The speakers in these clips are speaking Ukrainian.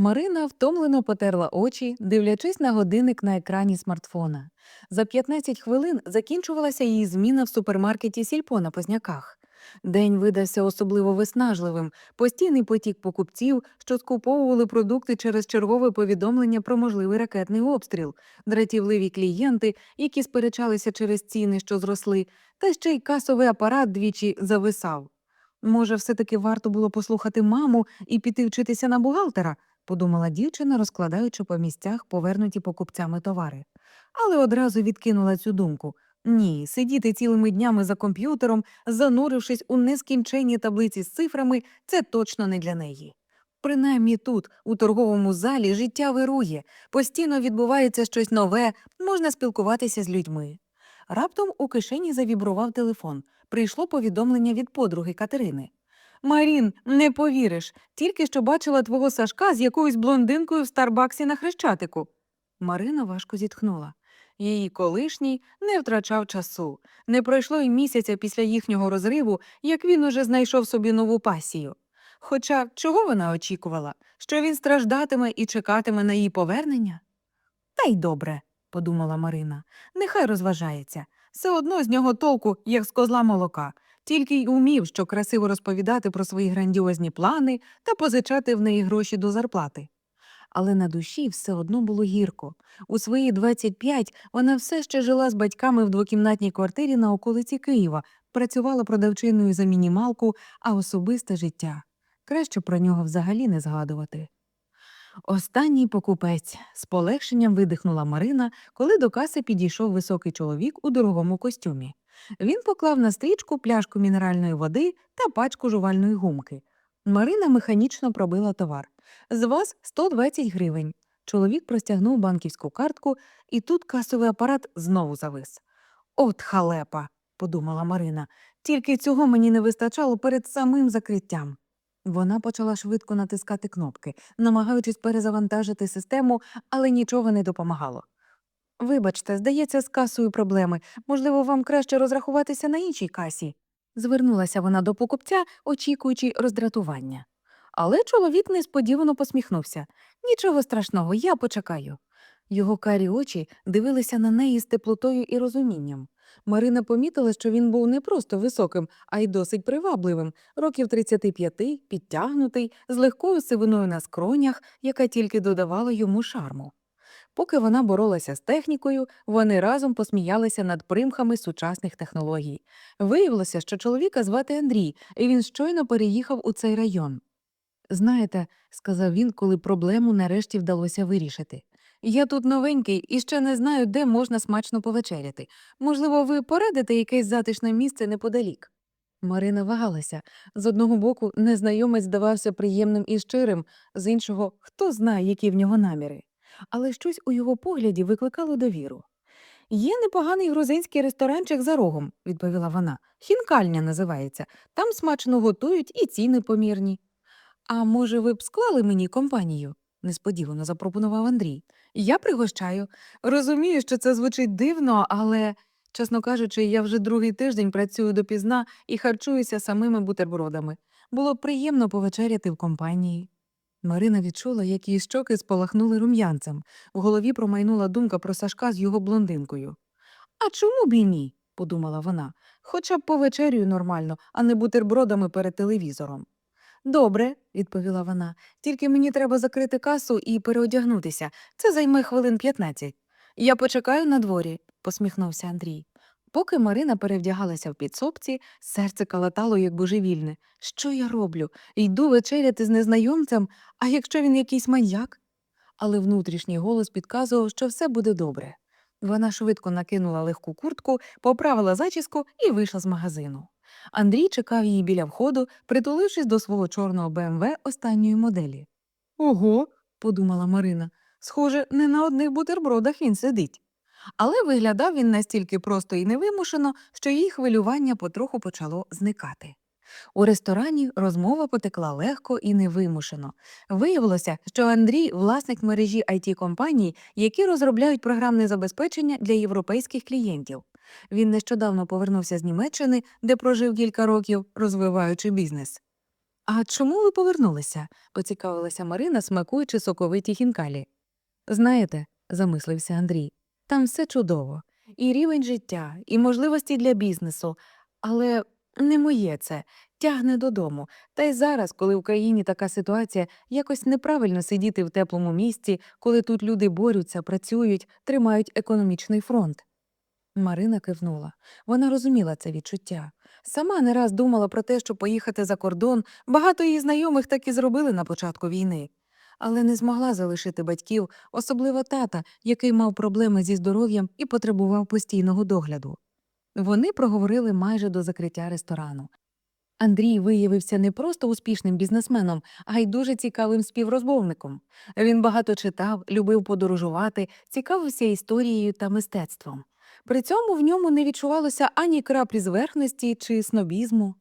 Марина втомлено потерла очі, дивлячись на годинник на екрані смартфона. За 15 хвилин закінчувалася її зміна в супермаркеті Сільпо на Позняках. День видався особливо виснажливим, постійний потік покупців, що скуповували продукти через чергове повідомлення про можливий ракетний обстріл, дратівливі клієнти, які сперечалися через ціни, що зросли, та ще й касовий апарат двічі зависав. Може, все-таки варто було послухати маму і піти вчитися на бухгалтера, подумала дівчина, розкладаючи по місцях повернуті покупцями товари. Але одразу відкинула цю думку. Ні, сидіти цілими днями за комп'ютером, занурившись у нескінченні таблиці з цифрами, це точно не для неї. Принаймні тут, у торговому залі, життя вирує, постійно відбувається щось нове, можна спілкуватися з людьми. Раптом у кишені завібрував телефон. Прийшло повідомлення від подруги Катерини. Марін, не повіриш, тільки що бачила твого Сашка з якоюсь блондинкою в Старбаксі на Хрещатику. Марина важко зітхнула. Її колишній не втрачав часу. Не пройшло й місяця після їхнього розриву, як він уже знайшов собі нову пасію. Хоча чого вона очікувала? Що він страждатиме і чекатиме на її повернення? Та й добре, подумала Марина. Нехай розважається. Все одно з нього толку, як з козла молока, тільки й умів, що красиво розповідати про свої грандіозні плани та позичати в неї гроші до зарплати. Але на душі все одно було гірко. У свої 25 вона все ще жила з батьками в двокімнатній квартирі на околиці Києва, працювала продавчиною за мінімалку, а особисте життя. Краще про нього взагалі не згадувати. Останній покупець з полегшенням видихнула Марина, коли до каси підійшов високий чоловік у дорогому костюмі. Він поклав на стрічку пляшку мінеральної води та пачку жувальної гумки. Марина механічно пробила товар. З вас 120 гривень. Чоловік простягнув банківську картку, і тут касовий апарат знову завис. От халепа, подумала Марина. Тільки цього мені не вистачало перед самим закриттям. Вона почала швидко натискати кнопки, намагаючись перезавантажити систему, але нічого не допомагало. Вибачте, здається, з касою проблеми. Можливо, вам краще розрахуватися на іншій касі. Звернулася вона до покупця, очікуючи роздратування. Але чоловік несподівано посміхнувся. Нічого страшного, я почекаю. Його карі очі дивилися на неї з теплотою і розумінням. Марина помітила, що він був не просто високим, а й досить привабливим, років 35, підтягнутий, з легкою сивиною на скронях, яка тільки додавала йому шарму. Поки вона боролася з технікою, вони разом посміялися над примхами сучасних технологій. Виявилося, що чоловіка звати Андрій, і він щойно переїхав у цей район. Знаєте, сказав він, коли проблему нарешті вдалося вирішити. Я тут новенький і ще не знаю, де можна смачно повечеряти. Можливо, ви порадите якесь затишне місце неподалік. Марина вагалася. З одного боку, незнайомець здавався приємним і щирим, з іншого, хто знає, які в нього наміри. Але щось у його погляді викликало довіру. Є непоганий грузинський ресторанчик за рогом, відповіла вона. Хінкальня називається. Там смачно готують і ціни помірні. А може, ви б склали мені компанію? несподівано запропонував Андрій. Я пригощаю. Розумію, що це звучить дивно, але, чесно кажучи, я вже другий тиждень працюю допізна і харчуюся самими бутербродами. Було б приємно повечеряти в компанії. Марина відчула, як її щоки спалахнули рум'янцем. В голові промайнула думка про Сашка з його блондинкою. А чому б і ні? подумала вона. Хоча б повечерюю нормально, а не бутербродами перед телевізором. Добре, відповіла вона. Тільки мені треба закрити касу і переодягнутися. Це займе хвилин 15. Я почекаю на дворі, посміхнувся Андрій. Поки Марина перевдягалася в підсобці, серце калатало як божевільне. Що я роблю? Йду вечеряти з незнайомцем, а якщо він якийсь маньяк? Але внутрішній голос підказував, що все буде добре. Вона швидко накинула легку куртку, поправила зачіску і вийшла з магазину. Андрій чекав її біля входу, притулившись до свого чорного БМВ останньої моделі. Ого, подумала Марина, схоже, не на одних бутербродах він сидить. Але виглядав він настільки просто і невимушено, що її хвилювання потроху почало зникати. У ресторані розмова потекла легко і невимушено. Виявилося, що Андрій власник мережі it компаній, які розробляють програмне забезпечення для європейських клієнтів. Він нещодавно повернувся з Німеччини, де прожив кілька років, розвиваючи бізнес. А чому ви повернулися? поцікавилася Марина, смакуючи соковиті хінкалі. Знаєте, замислився Андрій, там все чудово. І рівень життя, і можливості для бізнесу. Але не моє це тягне додому. Та й зараз, коли в країні така ситуація, якось неправильно сидіти в теплому місці, коли тут люди борються, працюють, тримають економічний фронт. Марина кивнула. Вона розуміла це відчуття. Сама не раз думала про те, що поїхати за кордон, багато її знайомих так і зробили на початку війни. Але не змогла залишити батьків, особливо тата, який мав проблеми зі здоров'ям і потребував постійного догляду. Вони проговорили майже до закриття ресторану. Андрій виявився не просто успішним бізнесменом, а й дуже цікавим співрозмовником. Він багато читав, любив подорожувати, цікавився історією та мистецтвом. При цьому в ньому не відчувалося ані краплі зверхності чи снобізму.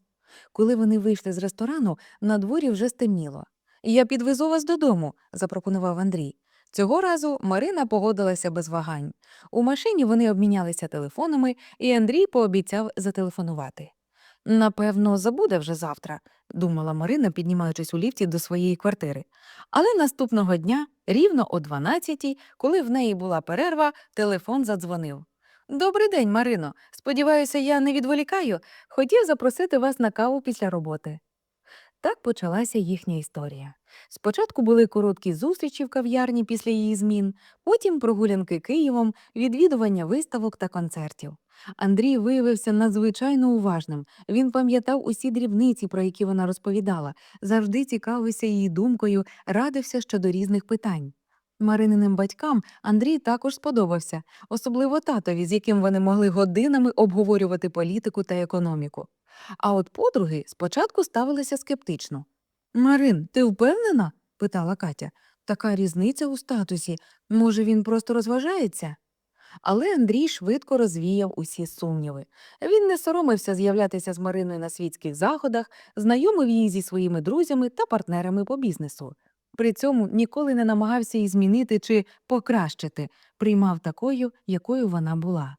Коли вони вийшли з ресторану, на дворі вже стемніло. Я підвезу вас додому, запропонував Андрій. Цього разу Марина погодилася без вагань. У машині вони обмінялися телефонами, і Андрій пообіцяв зателефонувати. Напевно, забуде вже завтра, думала Марина, піднімаючись у ліфті до своєї квартири. Але наступного дня, рівно о 12-й, коли в неї була перерва, телефон задзвонив. Добрий день, Марино. Сподіваюся, я не відволікаю. Хотів запросити вас на каву після роботи. Так почалася їхня історія. Спочатку були короткі зустрічі в кав'ярні після її змін, потім прогулянки Києвом, відвідування виставок та концертів. Андрій виявився надзвичайно уважним. Він пам'ятав усі дрібниці, про які вона розповідала, завжди цікавився її думкою, радився щодо різних питань. Марининим батькам Андрій також сподобався, особливо татові, з яким вони могли годинами обговорювати політику та економіку. А от подруги спочатку ставилися скептично. Марин, ти впевнена? питала Катя. Така різниця у статусі. Може, він просто розважається? Але Андрій швидко розвіяв усі сумніви. Він не соромився з'являтися з Мариною на світських заходах, знайомив її зі своїми друзями та партнерами по бізнесу. При цьому ніколи не намагався її змінити чи покращити, приймав такою, якою вона була.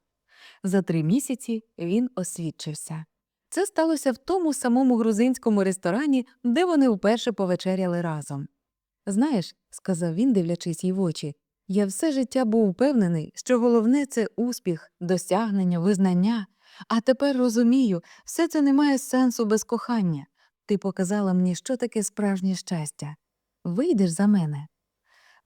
За три місяці він освідчився. Це сталося в тому самому грузинському ресторані, де вони вперше повечеряли разом. Знаєш, сказав він, дивлячись їй в очі, я все життя був впевнений, що головне це успіх, досягнення, визнання. А тепер розумію, все це не має сенсу без кохання. Ти показала мені, що таке справжнє щастя. Вийдеш за мене.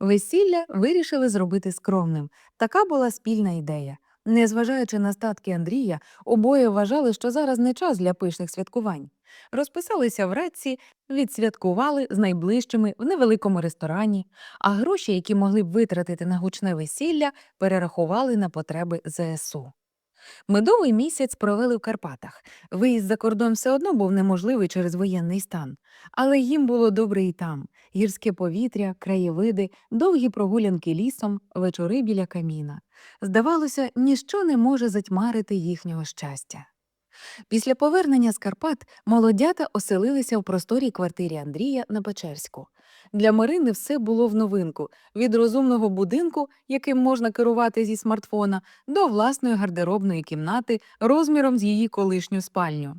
Весілля вирішили зробити скромним. Така була спільна ідея. Незважаючи на статки Андрія, обоє вважали, що зараз не час для пишних святкувань. Розписалися в Реці, відсвяткували з найближчими в невеликому ресторані, а гроші, які могли б витратити на гучне весілля, перерахували на потреби ЗСУ. Медовий місяць провели в Карпатах. Виїзд за кордон все одно був неможливий через воєнний стан. Але їм було добре і там гірське повітря, краєвиди, довгі прогулянки лісом, вечори біля каміна. Здавалося, ніщо не може затьмарити їхнього щастя. Після повернення з Карпат молодята оселилися в просторій квартирі Андрія на Печерську. Для Марини все було в новинку від розумного будинку, яким можна керувати зі смартфона, до власної гардеробної кімнати розміром з її колишню спальню.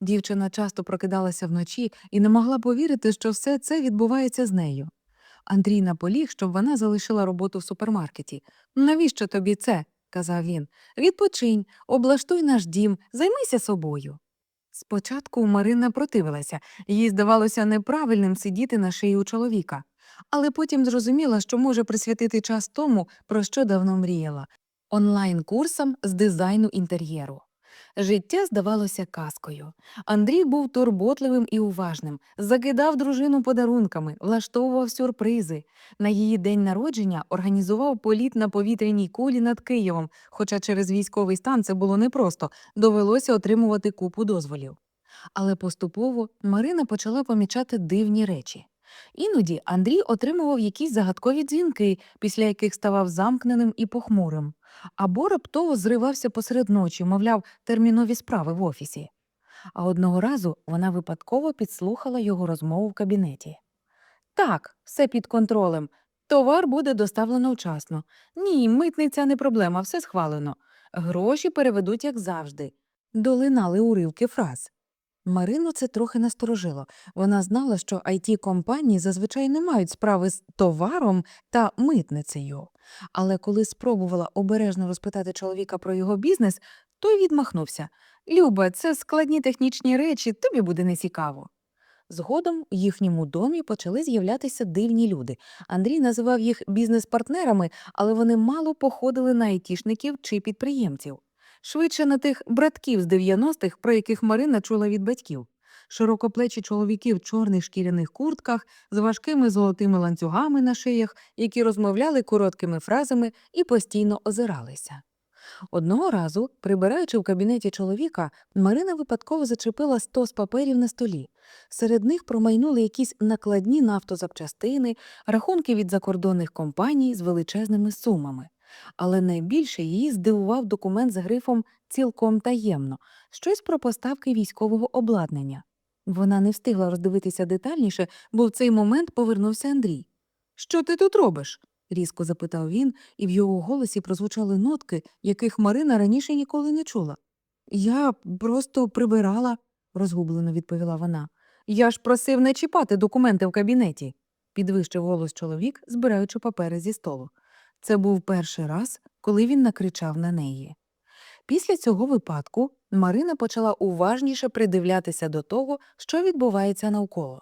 Дівчина часто прокидалася вночі і не могла повірити, що все це відбувається з нею. Андрій наполіг, щоб вона залишила роботу в супермаркеті. Навіщо тобі це? казав він. Відпочинь, облаштуй наш дім, займися собою. Спочатку Марина противилася, їй здавалося неправильним сидіти на шиї у чоловіка, але потім зрозуміла, що може присвятити час тому, про що давно мріяла. Онлайн-курсам з дизайну інтер'єру. Життя здавалося казкою. Андрій був турботливим і уважним, закидав дружину подарунками, влаштовував сюрпризи. На її день народження організував політ на повітряній кулі над Києвом, хоча через військовий стан це було непросто, довелося отримувати купу дозволів. Але поступово Марина почала помічати дивні речі. Іноді Андрій отримував якісь загадкові дзвінки, після яких ставав замкненим і похмурим, або раптово зривався посеред ночі, мовляв, термінові справи в офісі. А одного разу вона випадково підслухала його розмову в кабінеті. Так, все під контролем. Товар буде доставлено вчасно. Ні, митниця не проблема, все схвалено. Гроші переведуть, як завжди. Долинали уривки фраз. Марину це трохи насторожило. Вона знала, що it компанії зазвичай не мають справи з товаром та митницею. Але коли спробувала обережно розпитати чоловіка про його бізнес, той відмахнувся. Люба, це складні технічні речі, тобі буде нецікаво. Згодом у їхньому домі почали з'являтися дивні люди. Андрій називав їх бізнес-партнерами, але вони мало походили на айтішників чи підприємців. Швидше на тих братків з 90-х, про яких Марина чула від батьків. Широкоплечі чоловіки в чорних шкіряних куртках з важкими золотими ланцюгами на шиях, які розмовляли короткими фразами і постійно озиралися. Одного разу, прибираючи в кабінеті чоловіка, Марина випадково зачепила стос паперів на столі. Серед них промайнули якісь накладні на автозапчастини, рахунки від закордонних компаній з величезними сумами. Але найбільше її здивував документ з грифом цілком таємно щось про поставки військового обладнання. Вона не встигла роздивитися детальніше, бо в цей момент повернувся Андрій. Що ти тут робиш? різко запитав він, і в його голосі прозвучали нотки, яких Марина раніше ніколи не чула. Я просто прибирала, розгублено відповіла вона. Я ж просив не чіпати документи в кабінеті, підвищив голос чоловік, збираючи папери зі столу. Це був перший раз, коли він накричав на неї. Після цього випадку Марина почала уважніше придивлятися до того, що відбувається навколо.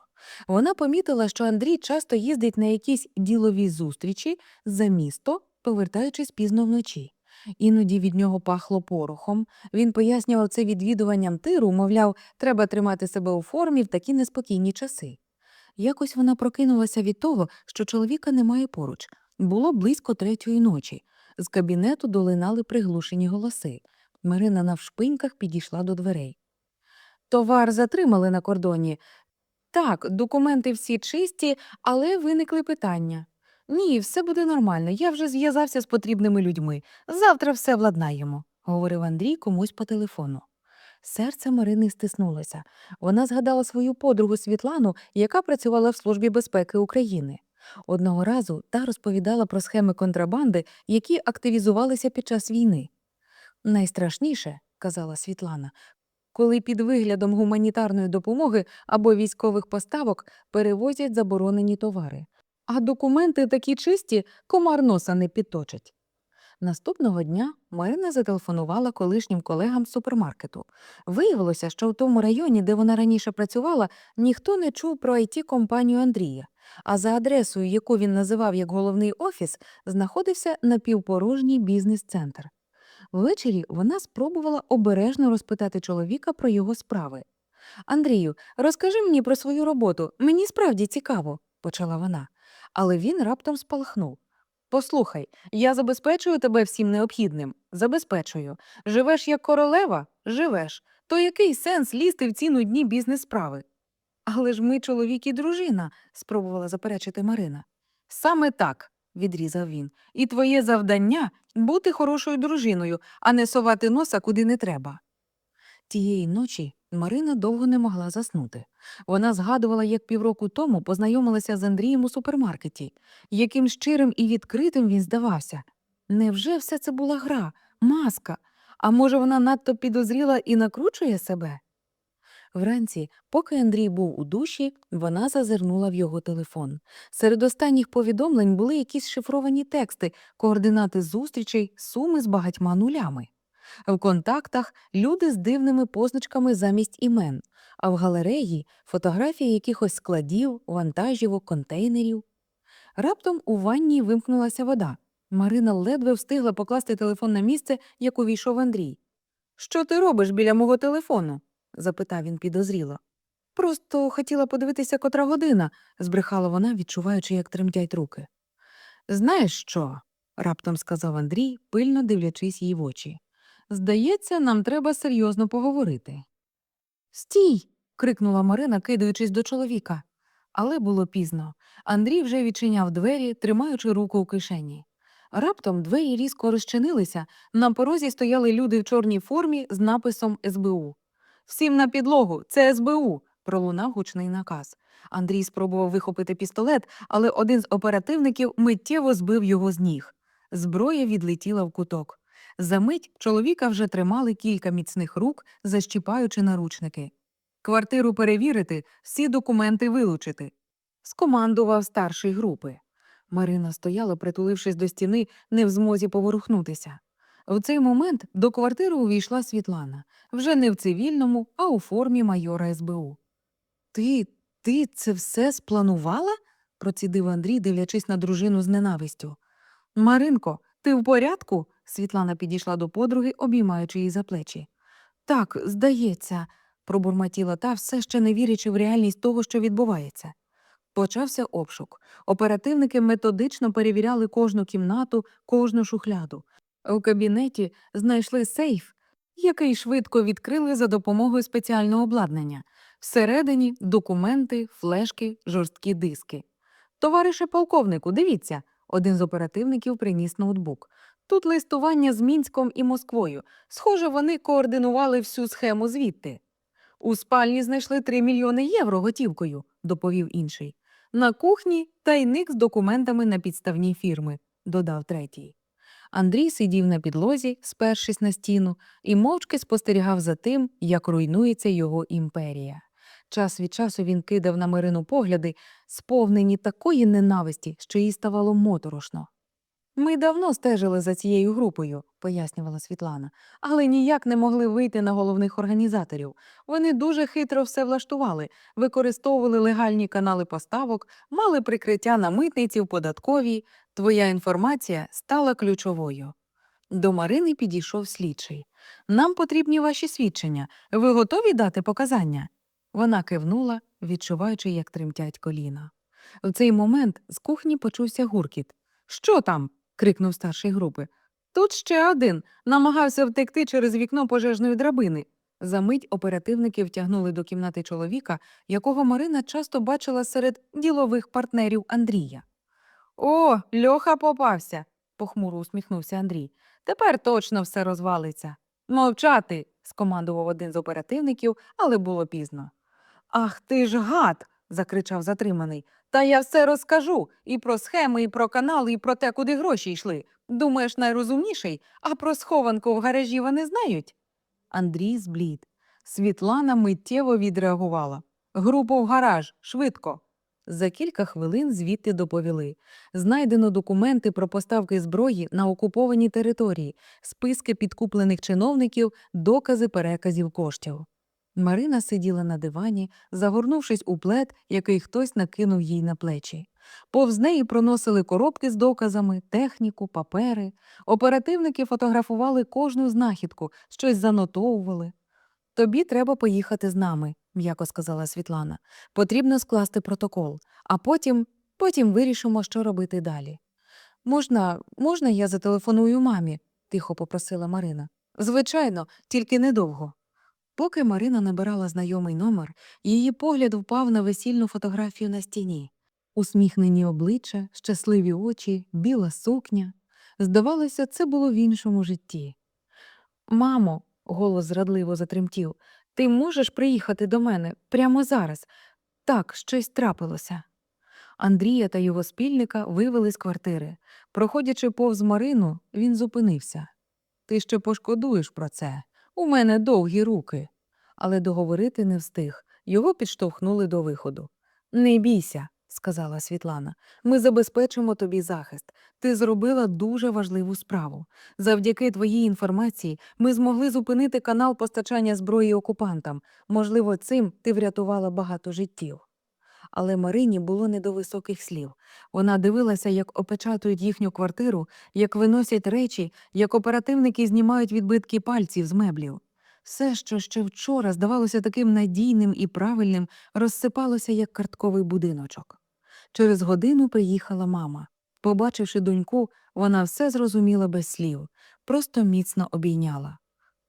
Вона помітила, що Андрій часто їздить на якісь ділові зустрічі за місто, повертаючись пізно вночі. Іноді від нього пахло порохом. Він пояснював це відвідуванням тиру, мовляв, треба тримати себе у формі в такі неспокійні часи. Якось вона прокинулася від того, що чоловіка немає поруч. Було близько третьої ночі. З кабінету долинали приглушені голоси. Марина навшпиньках підійшла до дверей. Товар затримали на кордоні. Так, документи всі чисті, але виникли питання. Ні, все буде нормально. Я вже зв'язався з потрібними людьми. Завтра все владнаємо, говорив Андрій комусь по телефону. Серце Марини стиснулося. Вона згадала свою подругу Світлану, яка працювала в Службі безпеки України. Одного разу та розповідала про схеми контрабанди, які активізувалися під час війни. Найстрашніше, казала Світлана, коли під виглядом гуманітарної допомоги або військових поставок перевозять заборонені товари. А документи такі чисті, комар носа не підточить. Наступного дня Марина зателефонувала колишнім колегам з супермаркету. Виявилося, що в тому районі, де вона раніше працювала, ніхто не чув про it компанію Андрія, а за адресою, яку він називав як головний офіс, знаходився напівпорожній бізнес-центр. Ввечері вона спробувала обережно розпитати чоловіка про його справи. Андрію, розкажи мені про свою роботу, мені справді цікаво, почала вона. Але він раптом спалахнув. Послухай, я забезпечую тебе всім необхідним. Забезпечую. Живеш як королева? Живеш. То який сенс лізти в ці нудні бізнес-справи? Але ж ми чоловік і дружина, спробувала заперечити Марина. Саме так, відрізав він. І твоє завдання бути хорошою дружиною, а не совати носа куди не треба. Тієї ночі Марина довго не могла заснути. Вона згадувала, як півроку тому познайомилася з Андрієм у супермаркеті, яким щирим і відкритим він здавався. Невже все це була гра, маска? А може, вона надто підозріла і накручує себе? Вранці, поки Андрій був у душі, вона зазирнула в його телефон. Серед останніх повідомлень були якісь шифровані тексти, координати зустрічей, суми з багатьма нулями. В контактах люди з дивними позначками замість імен, а в галереї фотографії якихось складів, вантажівок, контейнерів. Раптом у ванні вимкнулася вода. Марина ледве встигла покласти телефон на місце, як увійшов Андрій. Що ти робиш біля мого телефону? запитав він підозріло. Просто хотіла подивитися, котра година, збрехала вона, відчуваючи, як тремтять руки. Знаєш що? раптом сказав Андрій, пильно дивлячись їй в очі. Здається, нам треба серйозно поговорити. Стій. крикнула Марина, кидаючись до чоловіка. Але було пізно. Андрій вже відчиняв двері, тримаючи руку у кишені. Раптом двері різко розчинилися. На порозі стояли люди в чорній формі з написом СБУ. Всім на підлогу, це СБУ. пролунав гучний наказ. Андрій спробував вихопити пістолет, але один з оперативників миттєво збив його з ніг. Зброя відлетіла в куток. Замить чоловіка вже тримали кілька міцних рук, защіпаючи наручники. Квартиру перевірити, всі документи вилучити. Скомандував старший групи. Марина стояла, притулившись до стіни, не в змозі поворухнутися. В цей момент до квартири увійшла Світлана, вже не в цивільному, а у формі майора СБУ. Ти, ти це все спланувала? процідив Андрій, дивлячись на дружину з ненавистю. Маринко, ти в порядку? Світлана підійшла до подруги, обіймаючи її за плечі. Так, здається, пробурмотіла та, все ще не вірячи в реальність того, що відбувається. Почався обшук. Оперативники методично перевіряли кожну кімнату, кожну шухляду. У кабінеті знайшли сейф, який швидко відкрили за допомогою спеціального обладнання. Всередині документи, флешки, жорсткі диски. Товарише полковнику, дивіться, один з оперативників приніс ноутбук. Тут листування з Мінськом і Москвою. Схоже, вони координували всю схему звідти. У спальні знайшли 3 мільйони євро готівкою, доповів інший. На кухні тайник з документами на підставні фірми, додав третій. Андрій сидів на підлозі, спершись на стіну, і мовчки спостерігав за тим, як руйнується його імперія. Час від часу він кидав на Марину погляди, сповнені такої ненависті, що їй ставало моторошно. Ми давно стежили за цією групою, пояснювала Світлана, але ніяк не могли вийти на головних організаторів. Вони дуже хитро все влаштували, використовували легальні канали поставок, мали прикриття на митниці в податковій. Твоя інформація стала ключовою. До Марини підійшов слідчий. Нам потрібні ваші свідчення. Ви готові дати показання? Вона кивнула, відчуваючи, як тремтять коліна. В цей момент з кухні почувся гуркіт. Що там? Крикнув старший групи. Тут ще один намагався втекти через вікно пожежної драбини. Замить оперативники втягнули до кімнати чоловіка, якого Марина часто бачила серед ділових партнерів Андрія. О, Льоха попався, похмуро усміхнувся Андрій. Тепер точно все розвалиться. Мовчати, скомандував один з оперативників, але було пізно. Ах ти ж гад. закричав затриманий. Та я все розкажу і про схеми, і про канали, і про те, куди гроші йшли. Думаєш, найрозумніший, а про схованку в гаражі вони знають? Андрій зблід. Світлана миттєво відреагувала. Групу в гараж, швидко. За кілька хвилин звідти доповіли. Знайдено документи про поставки зброї на окупованій території, списки підкуплених чиновників, докази переказів коштів. Марина сиділа на дивані, загорнувшись у плед, який хтось накинув їй на плечі. Повз неї проносили коробки з доказами, техніку, папери. Оперативники фотографували кожну знахідку, щось занотовували. Тобі треба поїхати з нами, м'яко сказала Світлана. Потрібно скласти протокол, а потім, потім вирішимо, що робити далі. Можна, можна я зателефоную мамі? тихо попросила Марина. Звичайно, тільки недовго. Поки Марина набирала знайомий номер, її погляд впав на весільну фотографію на стіні. Усміхнені обличчя, щасливі очі, біла сукня. Здавалося, це було в іншому житті. Мамо, голос зрадливо затремтів, ти можеш приїхати до мене прямо зараз? Так, щось трапилося. Андрія та його спільника вивели з квартири. Проходячи повз Марину, він зупинився. Ти ще пошкодуєш про це. У мене довгі руки. Але договорити не встиг. Його підштовхнули до виходу. Не бійся, сказала Світлана. Ми забезпечимо тобі захист. Ти зробила дуже важливу справу. Завдяки твоїй інформації ми змогли зупинити канал постачання зброї окупантам. Можливо, цим ти врятувала багато життів. Але Марині було не до високих слів. Вона дивилася, як опечатують їхню квартиру, як виносять речі, як оперативники знімають відбитки пальців з меблів. Все, що ще вчора здавалося таким надійним і правильним, розсипалося, як картковий будиночок. Через годину приїхала мама. Побачивши доньку, вона все зрозуміла без слів, просто міцно обійняла.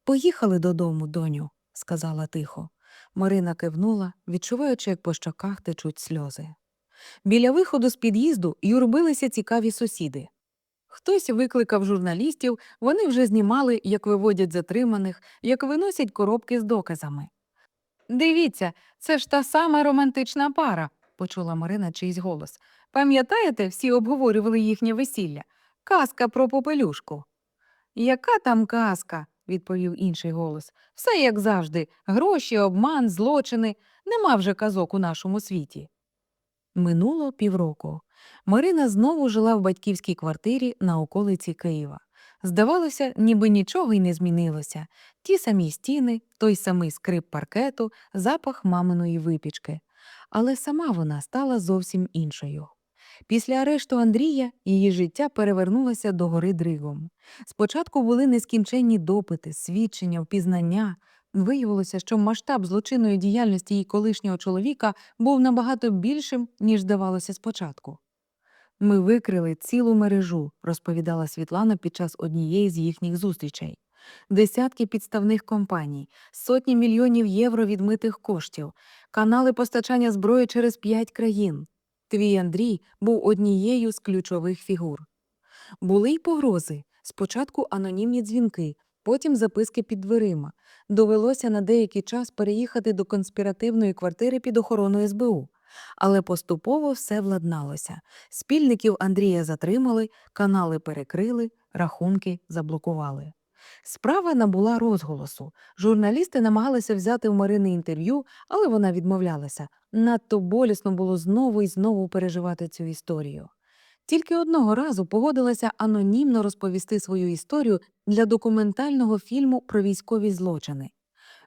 Поїхали додому, доню, сказала тихо. Марина кивнула, відчуваючи, як по щоках течуть сльози. Біля виходу з під'їзду юрбилися цікаві сусіди. Хтось викликав журналістів, вони вже знімали, як виводять затриманих, як виносять коробки з доказами. Дивіться, це ж та сама романтична пара, почула Марина чийсь голос. Пам'ятаєте, всі обговорювали їхнє весілля? Казка про попелюшку. Яка там казка? Відповів інший голос. Все як завжди гроші, обман, злочини. Нема вже казок у нашому світі. Минуло півроку. Марина знову жила в батьківській квартирі на околиці Києва. Здавалося, ніби нічого й не змінилося. Ті самі стіни, той самий скрип паркету, запах маминої випічки. Але сама вона стала зовсім іншою. Після арешту Андрія її життя перевернулося до гори дригом. Спочатку були нескінченні допити, свідчення, впізнання. Виявилося, що масштаб злочинної діяльності її колишнього чоловіка був набагато більшим, ніж здавалося спочатку. Ми викрили цілу мережу, розповідала Світлана під час однієї з їхніх зустрічей. Десятки підставних компаній, сотні мільйонів євро відмитих коштів, канали постачання зброї через п'ять країн. Твій Андрій був однією з ключових фігур. Були й погрози. Спочатку анонімні дзвінки, потім записки під дверима. Довелося на деякий час переїхати до конспіративної квартири під охороною СБУ. Але поступово все владналося. Спільників Андрія затримали, канали перекрили, рахунки заблокували. Справа набула розголосу. Журналісти намагалися взяти у Марини інтерв'ю, але вона відмовлялася. Надто болісно було знову і знову переживати цю історію. Тільки одного разу погодилася анонімно розповісти свою історію для документального фільму про військові злочини.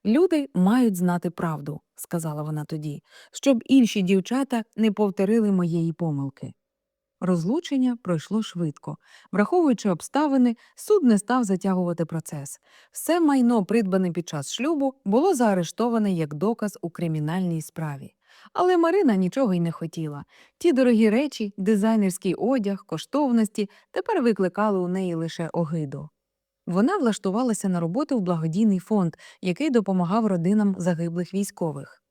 Люди мають знати правду, сказала вона тоді, щоб інші дівчата не повторили моєї помилки. Розлучення пройшло швидко. Враховуючи обставини, суд не став затягувати процес. Все майно, придбане під час шлюбу, було заарештоване як доказ у кримінальній справі. Але Марина нічого й не хотіла. Ті дорогі речі, дизайнерський одяг, коштовності тепер викликали у неї лише огиду. Вона влаштувалася на роботу в благодійний фонд, який допомагав родинам загиблих військових.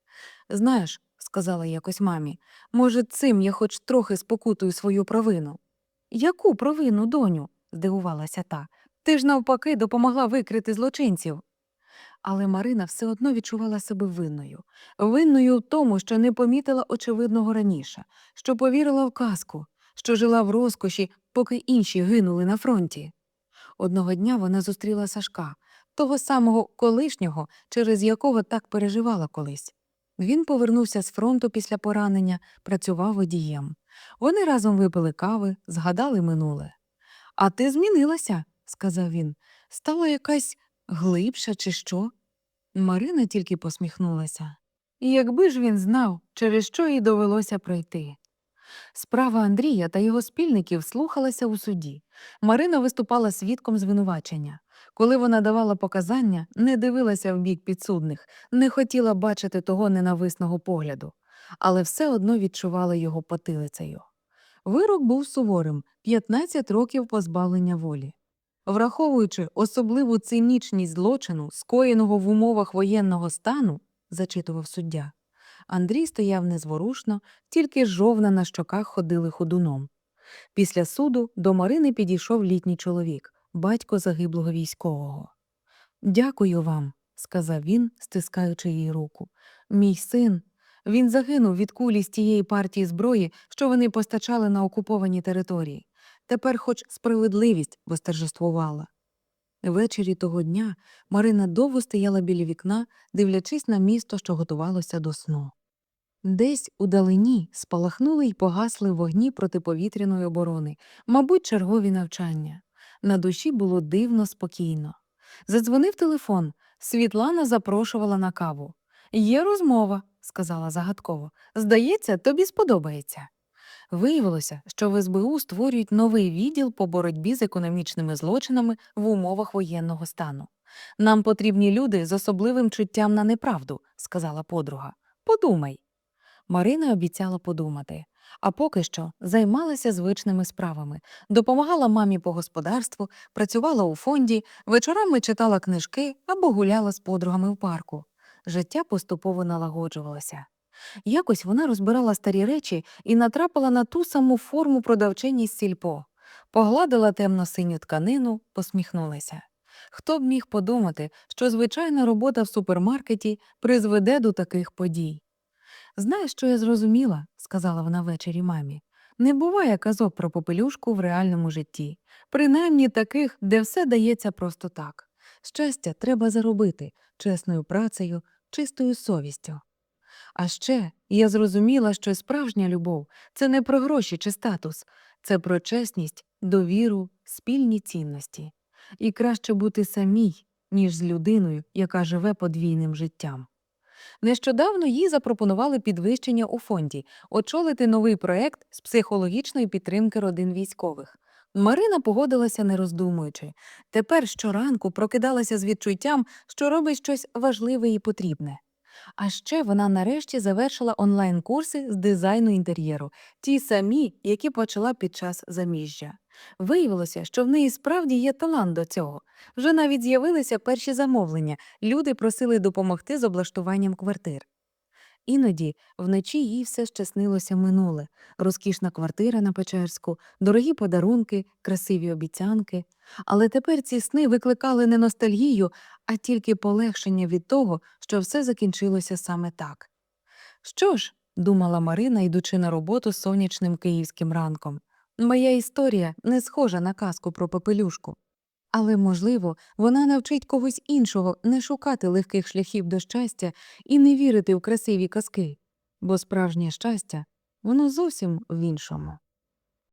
Знаєш, сказала якось мамі, може, цим я хоч трохи спокутую свою провину. Яку провину, доню? здивувалася та. Ти ж навпаки допомогла викрити злочинців. Але Марина все одно відчувала себе винною. Винною в тому, що не помітила очевидного раніше, що повірила в казку, що жила в розкоші, поки інші гинули на фронті. Одного дня вона зустріла Сашка, того самого колишнього, через якого так переживала колись. Він повернувся з фронту після поранення, працював водієм. Вони разом випили кави, згадали минуле. А ти змінилася, сказав він. Стала якась глибша чи що? Марина тільки посміхнулася. Якби ж він знав, через що їй довелося пройти. Справа Андрія та його спільників слухалася у суді. Марина виступала свідком звинувачення. Коли вона давала показання, не дивилася в бік підсудних, не хотіла бачити того ненависного погляду, але все одно відчувала його потилицею. Вирок був суворим 15 років позбавлення волі. Враховуючи особливу цинічність злочину, скоєного в умовах воєнного стану, зачитував суддя, Андрій стояв незворушно, тільки жовна на щоках ходили ходуном. Після суду до Марини підійшов літній чоловік, батько загиблого військового. Дякую вам, сказав він, стискаючи їй руку. Мій син. Він загинув від кулі з тієї партії зброї, що вони постачали на окуповані території. Тепер хоч справедливість восторжествувала. Ввечері того дня Марина довго стояла біля вікна, дивлячись на місто, що готувалося до сну. Десь у далині спалахнули й погасли вогні протиповітряної оборони, мабуть, чергові навчання. На душі було дивно спокійно. Задзвонив телефон. Світлана запрошувала на каву. Є розмова, сказала загадково. Здається, тобі сподобається. Виявилося, що в СБУ створюють новий відділ по боротьбі з економічними злочинами в умовах воєнного стану. Нам потрібні люди з особливим чуттям на неправду, сказала подруга. Подумай. Марина обіцяла подумати, а поки що займалася звичними справами, допомагала мамі по господарству, працювала у фонді, вечорами читала книжки або гуляла з подругами в парку. Життя поступово налагоджувалося. Якось вона розбирала старі речі і натрапила на ту саму форму продавчині з сільпо. Погладила темно-синю тканину, посміхнулася. Хто б міг подумати, що звичайна робота в супермаркеті призведе до таких подій? Знаєш, що я зрозуміла, сказала вона ввечері мамі. Не буває казок про попелюшку в реальному житті, принаймні таких, де все дається просто так. Щастя треба заробити чесною працею, чистою совістю. А ще я зрозуміла, що справжня любов це не про гроші чи статус, це про чесність, довіру, спільні цінності. І краще бути самій, ніж з людиною, яка живе подвійним життям. Нещодавно їй запропонували підвищення у фонді, очолити новий проект з психологічної підтримки родин військових. Марина погодилася, не роздумуючи. Тепер щоранку прокидалася з відчуттям, що робить щось важливе і потрібне. А ще вона нарешті завершила онлайн-курси з дизайну інтер'єру, ті самі, які почала під час заміжжя. Виявилося, що в неї справді є талант до цього. Вже навіть з'явилися перші замовлення, люди просили допомогти з облаштуванням квартир. Іноді вночі їй все ще снилося минуле розкішна квартира на Печерську, дорогі подарунки, красиві обіцянки. Але тепер ці сни викликали не ностальгію, а тільки полегшення від того, що все закінчилося саме так. Що ж, думала Марина, йдучи на роботу сонячним київським ранком, моя історія не схожа на казку про попелюшку. Але, можливо, вона навчить когось іншого не шукати легких шляхів до щастя і не вірити в красиві казки, бо справжнє щастя воно зовсім в іншому.